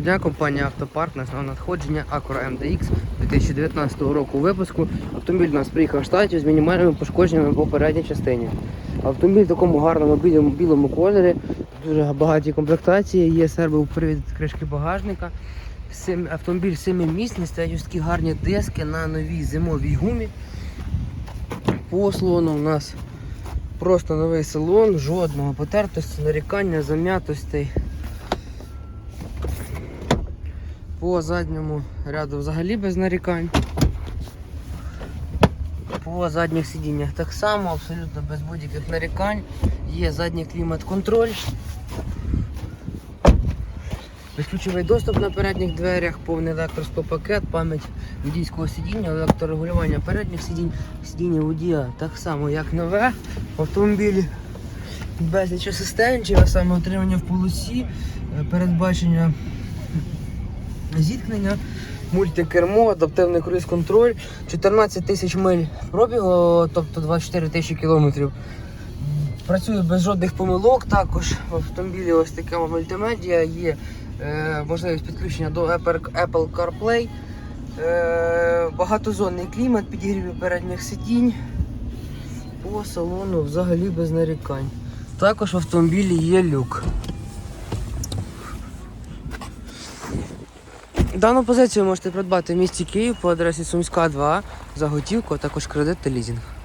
Дня компанія Автопарк на надходження Acura MDX 2019 року випуску. Автомобіль у нас приїхав в штаті з мінімальними пошкодженнями по передній частині. Автомобіль в такому гарному білому, білому кольорі, дуже багаті комплектації, є сервопривід кришки багажника. Автомобіль семимісний, стоять ось такі гарні диски на новій зимовій гумі. По салону у нас просто новий салон, жодного потертості, нарікання, зам'ятостей. По задньому ряду взагалі без нарікань. По задніх сидіннях так само, абсолютно без будь-яких нарікань. Є задній клімат-контроль. Безключовий доступ на передніх дверях, повний електроскопакет, пам'ять водійського сидіння, електрорегулювання передніх сидінь, сидіння водія так само, як нове в автомобілі. Безліч асистентів, а саме отримання в полосі, е, передбачення зіткнення, мультикермо, адаптивний круїз-контроль, 14 тисяч миль пробігу, тобто 24 тисячі кілометрів. Працює без жодних помилок. Також в автомобілі ось така мультимедіа, є е, можливість підключення до Apple CarPlay, е, багатозонний клімат, підігріві передніх сидінь. По салону взагалі без нарікань. Також в автомобілі є люк. Дану позицію можете придбати в місті Київ по адресі Сумська 2 за готівку, а також кредит та лізинг.